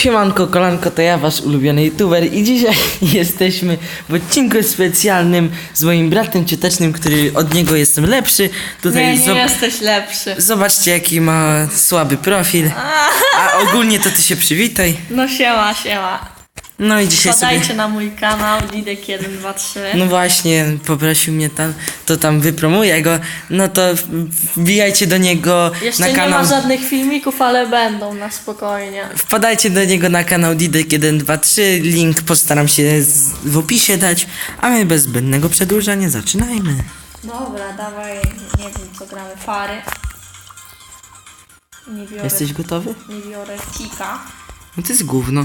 Siemanko, kolanko, to ja, wasz ulubiony youtuber i dzisiaj jesteśmy w odcinku specjalnym z moim bratem ciotecznym, który od niego jestem lepszy. Tutaj Nie, nie jesteś lepszy. zobaczcie jaki ma słaby profil. A ogólnie to ty się przywitaj. No siema, siema. No i dzisiaj Podajcie sobie... na mój kanał Didek123. No właśnie, poprosił mnie tam, to tam wypromuję go. No to wbijajcie do niego Jeszcze na nie kanał. ma żadnych filmików, ale będą na spokojnie. Wpadajcie do niego na kanał Didek123, link postaram się z, w opisie dać, a my bez zbędnego przedłużania zaczynajmy. Dobra, dawaj, nie wiem co gramy, pary. Nie biorę, Jesteś gotowy? nie biorę tika. No to jest gówno.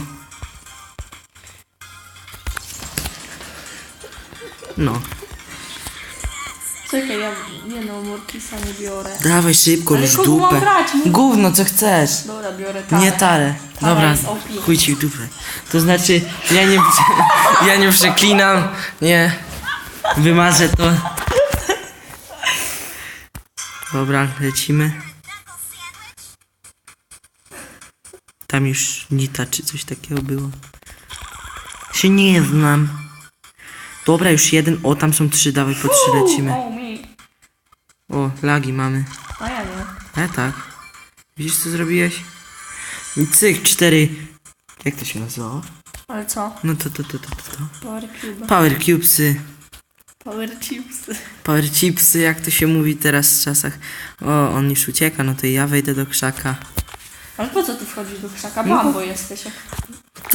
No, Czekaj, ja nie no, Mortisa nie biorę. dawaj szybko, Ale już kogo mam dupę. brać? Mów. Gówno, co chcesz. Dobra, biorę tarę. Nie tarę. Tara Dobra, jest OP. chuj ci w dupę. To znaczy, ja nie, ja nie przeklinam, nie. Wymarzę to. Dobra, lecimy. Tam już Nita czy coś takiego było. Się nie znam. Dobra, już jeden. O, tam są trzy, dawaj po trzy lecimy. O, mi. O, lagi mamy. A ja nie. E, tak. Widzisz co zrobiłeś? Cyk, cztery. Jak to się nazywało? Ale co? No to, to, to, to, to. to. Power Cube. Power Cubesy. Power Chipsy. Power Chipsy, jak to się mówi teraz w czasach. O, on już ucieka, no to ja wejdę do krzaka. Ale po co ty wchodzisz do krzaka? No Bambo jesteś. Jak...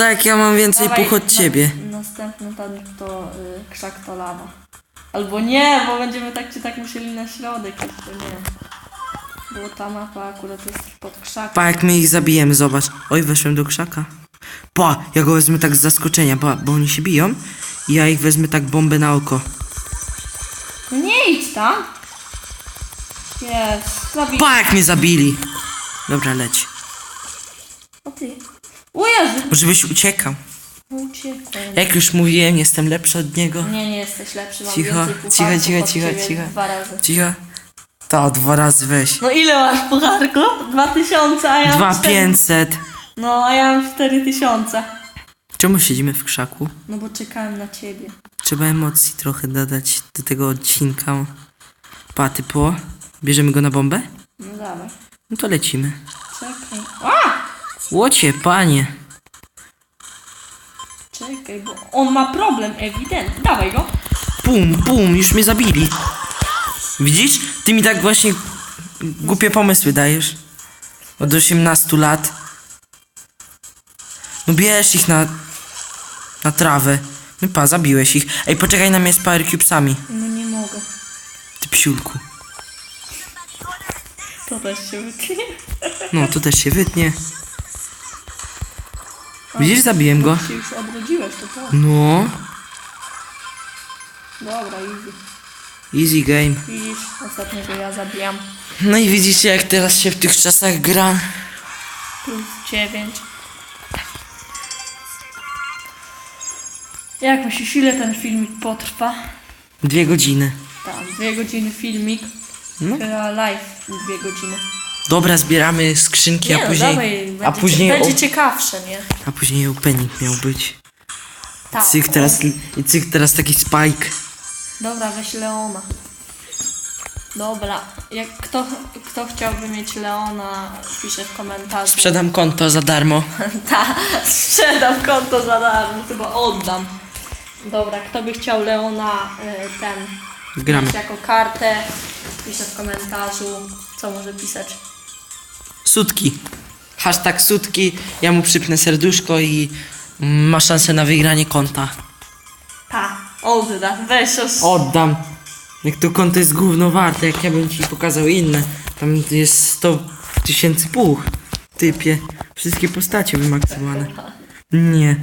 Tak, ja mam więcej Dawaj, puch od na- ciebie. Następny ten to y, krzak to lawa. Albo nie, bo będziemy tak czy tak musieli na środek jeszcze nie. Bo ta mapa akurat jest pod krzakiem. Pa, jak my ich zabijemy, zobacz. Oj, weszłem do krzaka. Pa, ja go wezmę tak z zaskoczenia, pa, bo oni się biją. I ja ich wezmę tak bombę na oko. No nie idź tam! Jest, zabij. Pa, jak mnie zabili. Dobra, leć. O Jezu! Żebyś uciekał. Uciekłem. Jak już mówiłem, jestem lepszy od niego. Nie, nie jesteś lepszy, mam Cicho, więcej cicho, cicho, od cicho, ciebie cicho. Dwa razy. Cicho. To, dwa razy weź. No ile masz pucharku? Dwa tysiące, a ja Dwa mam cztery. pięćset. No, a ja mam cztery tysiące. Czemu siedzimy w krzaku? No bo czekałem na ciebie. Trzeba emocji trochę dodać do tego odcinka. Paty po. Bierzemy go na bombę? No dawaj. No to lecimy. Czekaj. A! Łocie, panie. Czekaj, bo on ma problem ewidentny. Dawaj go. Pum, pum, już mnie zabili. Widzisz? Ty mi tak właśnie głupie pomysły dajesz. Od 18 lat. No bierz ich na... Na trawę. No pa, zabiłeś ich. Ej, poczekaj na mnie z Power Cubesami. No nie mogę. Ty psiulku. To też się wytnie. No, to też się wytnie. Widzisz, zabiłem go. Się już odrodziłeś, to tak. No, Dobra, easy. easy game. Widzisz, ostatniego ja zabijam. No i widzicie, jak teraz się w tych czasach gra. Plus 9. Jak myślisz, ile ten filmik potrwa? Dwie godziny. Tam, dwie godziny filmik. No. Chyba live dwie godziny. Dobra, zbieramy skrzynki, Nie a no, później... dawaj, będzie, a później... będzie ciekawsze, nie? A później opening miał być. Tak. Cyk teraz, i cyk teraz taki spike. Dobra, weź Leona. Dobra, jak kto, kto chciałby mieć Leona, pisze w komentarzu. Sprzedam konto za darmo. Ta, sprzedam konto za darmo, chyba oddam. Dobra, kto by chciał Leona y, ten Gramy. mieć jako kartę, pisze w komentarzu, co może pisać. Sutki. Hashtag sutki. Ja mu przypnę serduszko i ma szansę na wygranie konta. Ta, odda, weź os. Oddam. Jak to konto jest gówno warte, jak ja bym ci pokazał inne. Tam jest 100 tysięcy puch. Typie. Wszystkie postacie wymaksowane. Nie.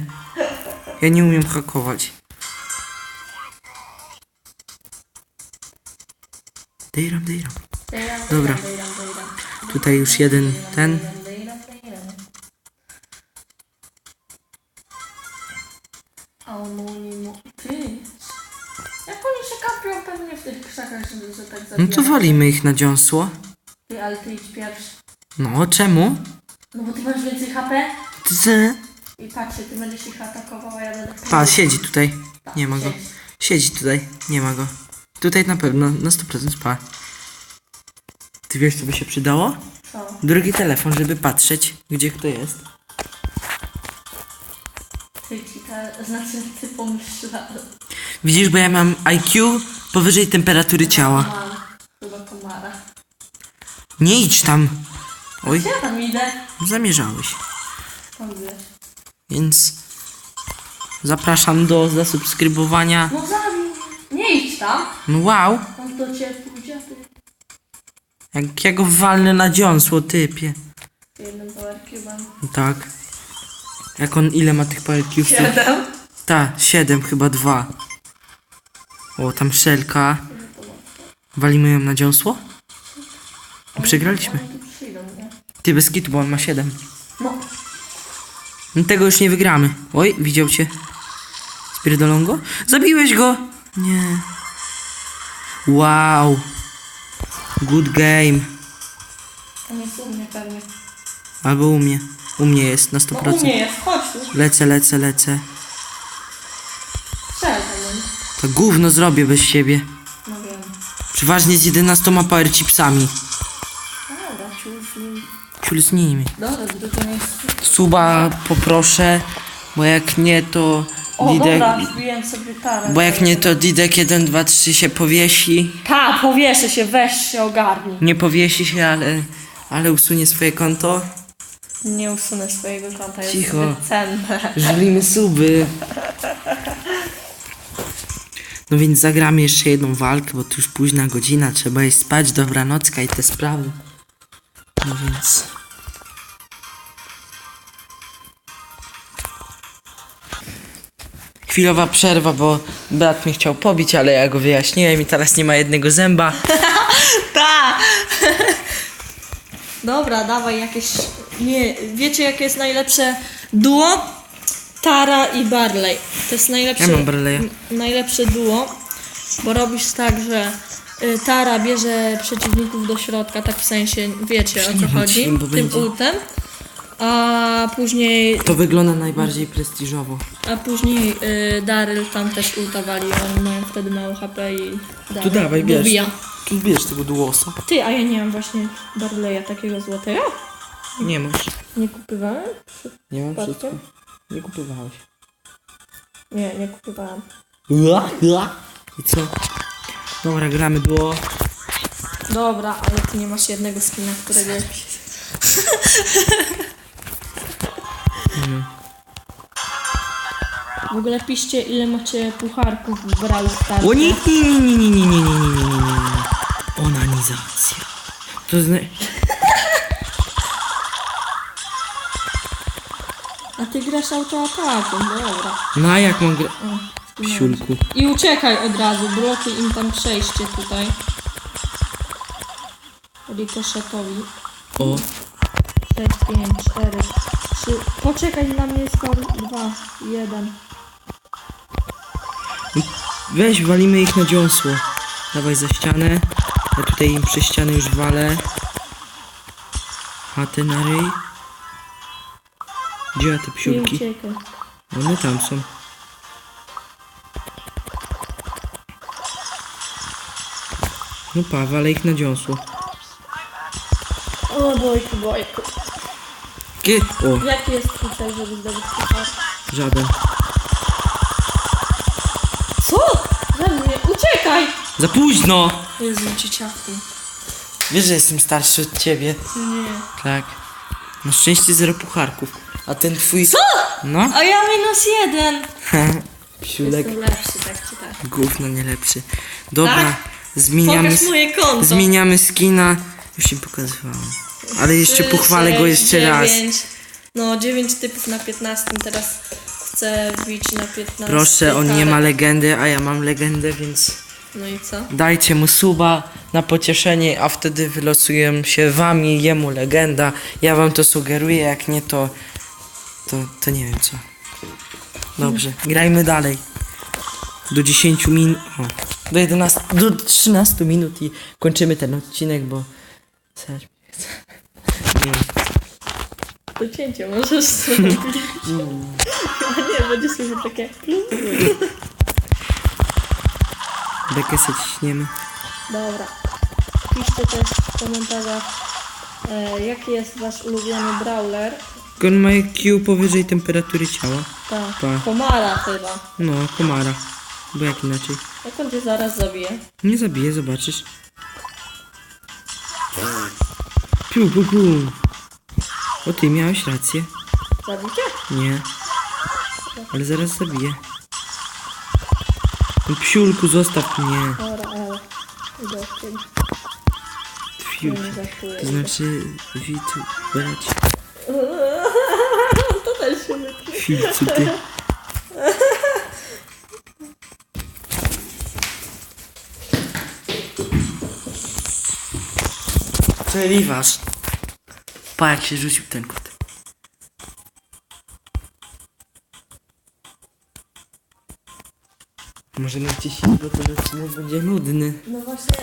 Ja nie umiem hakować. Dejram, dejram. Dobra. Tutaj już jeden ten. A on mówi mu, ty, jak oni się kapią pewnie w tych krzakach, że, że tak No zabijają. to walimy ich na dziąsło. Ty, ale ty idź pierwszy. No, czemu? No bo ty masz więcej HP? Z... I patrzcie, ty będziesz ich atakował, a ja będę... Pa, siedzi tutaj. Nie ma go. siedzi. Siedzi tutaj. Nie ma go. Tutaj na pewno, na 100% pa. Ty wiesz, co by się przydało? Co? Drugi telefon, żeby patrzeć, gdzie kto jest. Ty ci ta, znaczy ty pomyślałem. Widzisz, bo ja mam IQ powyżej temperatury ciała. Mam chyba komara. Nie idź tam. Oj, Gdzie ja tam idę? zamierzałeś. Tam wiesz. Więc zapraszam do zasubskrybowania. No zabij! Nie idź tam! No wow, On do ciebie pójdzie, a ty... jak ja go walnę na dziąsło, typie. Jednym powercubem. Tak. Jak on, ile ma tych power cubesów? Siedem. Ta, 7, chyba 2. O, tam szelka. Walimy ją na dziąsło? Przegraliśmy. Oni tu przyjdą, nie? Ty bez kitu, bo on ma 7. No. No tego już nie wygramy. Oj, widział cię. Spierdolą go? Zabiłeś go! Nie. Wow. Good game. On jest u mnie pewnie. Albo u mnie. U mnie jest na No u 100%. mnie jest, chodź tu. Lecę, lecę, lecę. Strzel tam nim. To gówno zrobię bez siebie. No wiem. Przeważnie z 11 power chipsami. Dobra, ciul z nim. Ciul z nimi. Dobra, drugie miejsce. Suba poproszę, bo jak nie to O, Didek, dobra, zbiłem sobie tarę. bo jak nie to Didek 1, 2, 3 się powiesi. Ta, powieszę się, weź się ogarnij. Nie powiesi się, ale, ale usunie swoje konto. Nie usunę swojego konta, jest Cicho. zbyt cenne. Żelimy suby. No więc zagramy jeszcze jedną walkę, bo to już późna godzina, trzeba iść spać, dobranocka i te sprawy. No więc... Chwilowa przerwa, bo brat mnie chciał pobić, ale ja go wyjaśniłem i teraz nie ma jednego zęba. Ta! Dobra, dawaj jakieś... Nie, wiecie jakie jest najlepsze duo? Tara i Barley. To jest najlepsze... Ja mam Barleya. Najlepsze duo, bo robisz tak, że y, Tara bierze przeciwników do środka, tak w sensie, wiecie o co chodzi, tym ultem, a później To wygląda najbardziej prestiżowo. A później y, Daryl tam też ultawali, oni mają wtedy mało HP i Daryl dawaj, bierz. dobija. Tu bierz tego duosa. Ty, a ja nie mam właśnie Barleya takiego złotego? Nie masz. Nie kupywałem? Nie mam Przypadkiem? wszystko. Nie kupowałeś. Nie, nie kupowałem. I co? Dobra, gramy duo. Dobra, ale ty nie masz jednego skina, którego... W ogóle piszcie ile macie pucharków w Brawl Stars. O nie, nie, nie, nie, nie, nie, nie, nie, nie, nie, nie, nie. Onanizacja. To zna... A ty grasz autoatakiem, dobra. No a jak mam gra... O, Siulku. I uciekaj od razu, blokuj im tam przejście tutaj. Rikoszetowi. O, 6, 5, 4, 3. Poczekaj na mnie, skoro 2, 1. weź, walimy ich na dziąsło. Dawaj za ścianę. Ja tutaj im przez ścianę już walę. Chatę na ryj. Gdzie ja te psiulki? uciekaj. One tam są. No pa, walę ich na dziąsło. O bojku, bojku. Kie... O, Jaki jest twój cel, żeby zdobyć puchar? żaden. Co? Ze mnie, uciekaj! Za późno! Jezu, dzieciaku. Wiesz, że jestem starszy od ciebie. Nie. Tak. Na szczęście zero pucharków. A ten twój... Co? No. A ja minus jeden. Psiulek. Jestem lepszy, tak czy tak. Gówno nie lepszy. Dobra, Tak? zmieniamy... Pokaż moje konto. Zmieniamy skina. Już im pokazywałem. Ale jeszcze pochwalę go jeszcze raz. No, 9 typów na 15, teraz chcę wbić na 15. Proszę, on nie ma legendy, a ja mam legendę, więc No i co? dajcie mu suba na pocieszenie, a wtedy wylosuję się wami, jemu legenda. Ja wam to sugeruję, jak nie to, to, to nie wiem co. Dobrze, grajmy dalej. Do 10 minut, do 11, do 13 minut i kończymy ten odcinek, bo... Zaraz mi się chce. Nie wiem. To cięcie możesz zrobić. A nie, będzie sobie takie... Bekę se ciśniemy. Dobra. Piszcie też w komentarzach, e, jaki jest wasz ulubiony brawler. On ma IQ powyżej temperatury ciała. Tak, Tak. komara chyba. No, komara. Bo jak inaczej? Jak on cię zaraz zabije? Nie zabiję, zobaczysz. Piu, piu, piu. O ty miałeś rację. Zabicie? Nie. Ale zaraz zabiję. No, Psiulku, zostaw mnie. Dobra, ale... Idę żartuję. To znaczy, witu, brać. To też się wytnie. Filcu, ty. Przeliwasz. Pa, jak się rzucił ten kot. Możemy gdzieś iść, bo ten odcinek będzie nudny. No właśnie...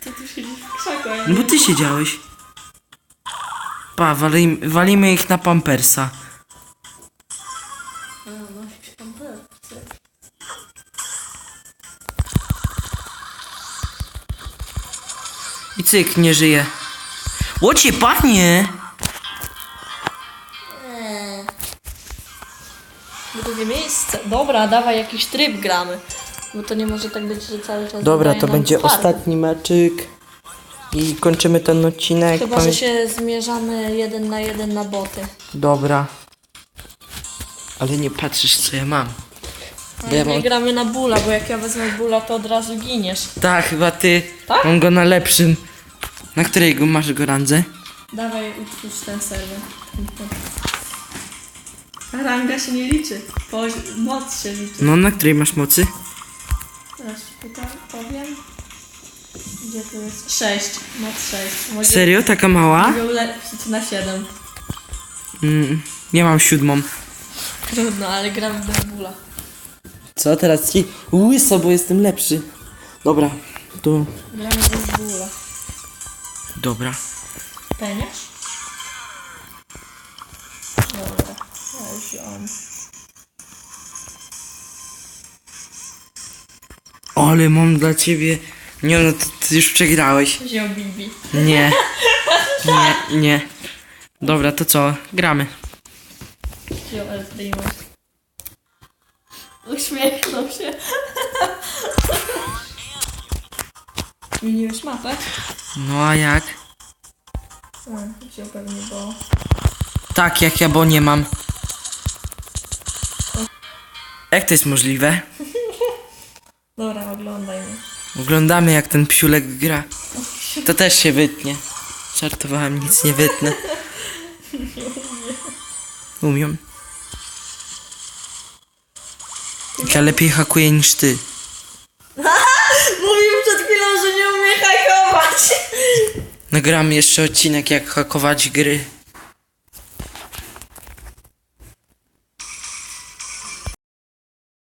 Ty tu siedzisz w krzaku, a ja No bo ty siedziałeś. Pa, wali, walimy ich na pampersa. Cyk, nie żyje. Łocie, pachnie! Drugie miejsce. Dobra, dawaj jakiś tryb gramy. Bo to nie może tak być, że cały czas Dobra, to będzie ostatni meczyk. I kończymy ten odcinek. Chyba, Pamię- że się zmierzamy jeden na jeden na boty. Dobra. Ale nie patrzysz, co ja mam. Bo ja Ale nie mam... gramy na bula, bo jak ja wezmę bula, to od razu giniesz. Tak, chyba ty. Tak? Mam go na lepszym. Na której go masz go randze? Dawaj, utwórz ten serwer. Ranga się nie liczy. Pozi- moc się liczy. No, na której masz mocy? Teraz tutaj powiem. Gdzie tu jest? 6. Moc 6. Mogę, Serio? Taka mała? Mogę ulepszyć na 7. Mm, ja mam siódmą. Trudno, ale gramy bez bóla. Co teraz ci? Łyso, bo jestem lepszy. Dobra, to... Gramy bez bóla. Dobra. Peniasz? Dobra, ja już on. Ale mam dla ciebie... Nie no, ty, ty już przegrałeś. Wziął Bibi. Nie. Nie, nie. Dobra, to co? Gramy. Wziął El Primo. Uśmiechnął się. Zmieniłeś mapę? No a jak? Wziął pewnie, bo... Tak, jak ja, bo nie mam. Jak to jest możliwe? Dobra, oglądaj mnie. Oglądamy jak ten psiulek gra. To też się wytnie. Żartowałem, nic nie wytnę. Umiem. Ja lepiej hakuję niż ty. Nagramy jeszcze odcinek jak hakować gry.